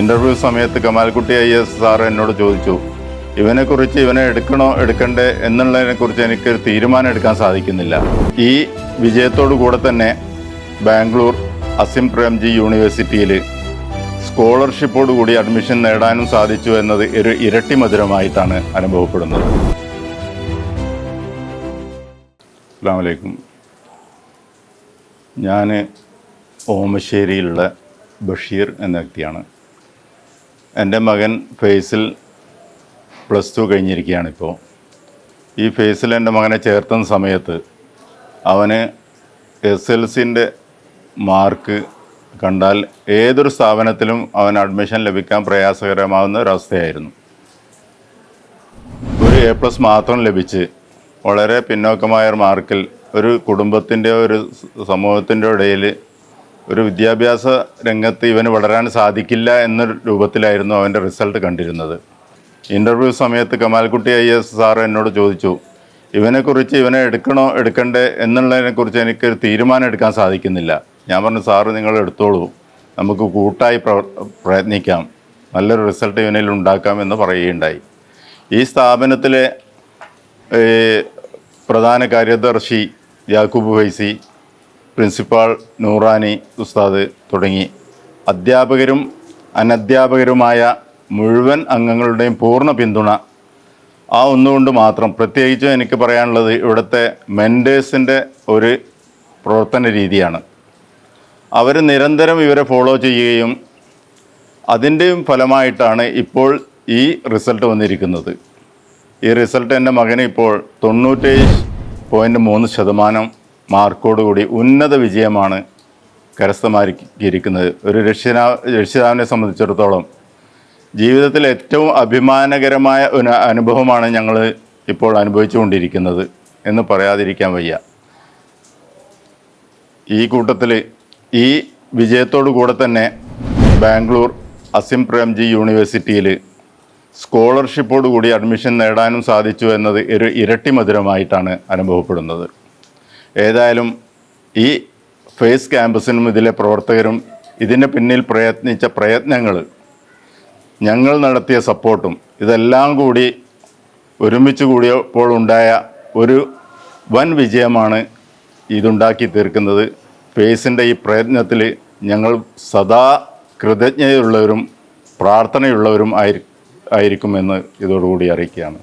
Interview സമയത്ത് കമാൽക്കുട്ടി I S sir എന്നോട് ചോദിച്ചു ഇവനെക്കുറിച്ച് ഇവനെ എടുക്കണോ എടുക്കണ്ടേ എന്നുള്ളതിനെക്കുറിച്ച് എനിക്കൊരു തീരുമാനം എടുക്കാൻ സാധിക്കുന്നില്ല. ഈ വിജയത്തോടു കൂടെ തന്നെ ബാംഗ്ലൂർ അസിം പ്രേംജി യൂണിവേഴ്സിറ്റിയിൽ സ്കോളർഷിപ്പോട് കൂടി അഡ്മിഷൻ നേടാനും സാധിച്ചു എന്നത് ഒരു ഇരട്ടി മധുരമായിട്ടാണ് അനുഭവപ്പെടുന്നത്. അസ്സാം ഞാൻ ഓമശ്ശേരിയിലുള്ള ബഷീർ എന്ന വ്യക്തിയാണ്. എന്റെ മകൻ ഫേസിൽ പ്ലസ് ടു കഴിഞ്ഞിരിക്കുകയാണ് ഇപ്പോൾ ഈ ഫേസിൽ എന്റെ മകനെ ചേർത്തുന്ന സമയത്ത് അവന് എസ് എൽ സിന്റെ മാർക്ക് കണ്ടാൽ ഏതൊരു സ്ഥാപനത്തിലും അവൻ അഡ്മിഷൻ ലഭിക്കാൻ പ്രയാസകരമാവുന്ന ഒരവസ്ഥയായിരുന്നു. ഒരു എ പ്ലസ് മാത്രം ലഭിച്ച് വളരെ പിന്നോക്കമായ മാർക്കിൽ ഒരു കുടുംബത്തിന്റെ ഒരു സമൂഹത്തിന്റെ ഇടയിൽ ഒരു വിദ്യാഭ്യാസ രംഗത്ത് ഇവന് വളരാൻ സാധിക്കില്ല എന്ന രൂപത്തിലായിരുന്നു അവന്റെ റിസൾട്ട് കണ്ടിരുന്നത്. ഇന്റർവ്യൂ സമയത്ത് കമാൽക്കുട്ടി ഐ എസ് സാർ എന്നോട് ചോദിച്ചു ഇവനെക്കുറിച്ച് ഇവനെ എടുക്കണോ എടുക്കണ്ടേ എന്നുള്ളതിനെക്കുറിച്ച് എനിക്കൊരു തീരുമാനം എടുക്കാൻ സാധിക്കുന്നില്ല. ഞാൻ പറഞ്ഞു സാറ് നിങ്ങൾ എടുത്തോളൂ. നമുക്ക് കൂട്ടായി പ്രയത്നിക്കാം. നല്ലൊരു റിസൾട്ട് ഇവനിൽ ഉണ്ടാക്കാം എന്ന് പറയുകയുണ്ടായി. ഈ സ്ഥാപനത്തിലെ പ്രധാന കാര്യദർശി യാക്കൂബ് ഫൈസി പ്രിൻസിപ്പാൾ നൂറാനി ഉസ്താദ് തുടങ്ങി. അധ്യാപകരും അനധ്യാപകരുമായ മുഴുവൻ അംഗങ്ങളുടെയും പൂർണ പിന്തുണ. ആ ഒന്നുകൊണ്ട് മാത്രം പ്രത്യേകിച്ച് എനിക്ക് പറയാനുള്ളത് ഇവിടുത്തെ മെന്റേഴ്സിന്റെ ഒരു പ്രവർത്തന രീതിയാണ്. അവർ നിരന്തരം ഇവരെ ഫോളോ ചെയ്യുകയും അതിന്റെയും ഫലമായിട്ടാണ് ഇപ്പോൾ ഈ റിസൾട്ട് വന്നിരിക്കുന്നത്. ഈ റിസൾട്ട് എന്റെ മകന് ഇപ്പോൾ തൊണ്ണൂറ്റേഴ് പോയിന്റ് മൂന്ന് ശതമാനം മാർക്കോടുകൂടി ഉന്നത വിജയമാണ് കരസ്ഥമാക്കിയിരിക്കുന്നത് ഒരു രക്ഷിതാ രക്ഷിതാവിനെ സംബന്ധിച്ചിടത്തോളം ജീവിതത്തിൽ ഏറ്റവും അഭിമാനകരമായ ഒരു അനുഭവമാണ് ഞങ്ങൾ ഇപ്പോൾ അനുഭവിച്ചുകൊണ്ടിരിക്കുന്നത് എന്ന് പറയാതിരിക്കാൻ വയ്യ. ഈ കൂട്ടത്തിൽ ഈ വിജയത്തോടു കൂടെ തന്നെ ബാംഗ്ലൂർ അസിം പ്രേംജി യൂണിവേഴ്സിറ്റിയിൽ സ്കോളർഷിപ്പോടുകൂടി അഡ്മിഷൻ നേടാനും സാധിച്ചു എന്നത് ഒരു ഇരട്ടി മധുരമായിട്ടാണ് അനുഭവപ്പെടുന്നത്. ഏതായാലും ഈ ഫേസ് ക്യാമ്പസിനും ഇതിലെ പ്രവർത്തകരും ഇതിന് പിന്നിൽ പ്രയത്നിച്ച പ്രയത്നങ്ങൾ ഞങ്ങൾ നടത്തിയ സപ്പോർട്ടും ഇതെല്ലാം കൂടി ഒരുമിച്ച് കൂടിയപ്പോൾ ഉണ്ടായ ഒരു വൻ വിജയമാണ് ഇതുണ്ടാക്കി തീർക്കുന്നത്. ഫേസിന്റെ ഈ പ്രയത്നത്തിൽ ഞങ്ങൾ സദാ കൃതജ്ഞതയുള്ളവരും പ്രാർത്ഥനയുള്ളവരും ആയി ആയിരിക്കുമെന്ന് ഇതോടുകൂടി അറിയിക്കുകയാണ്.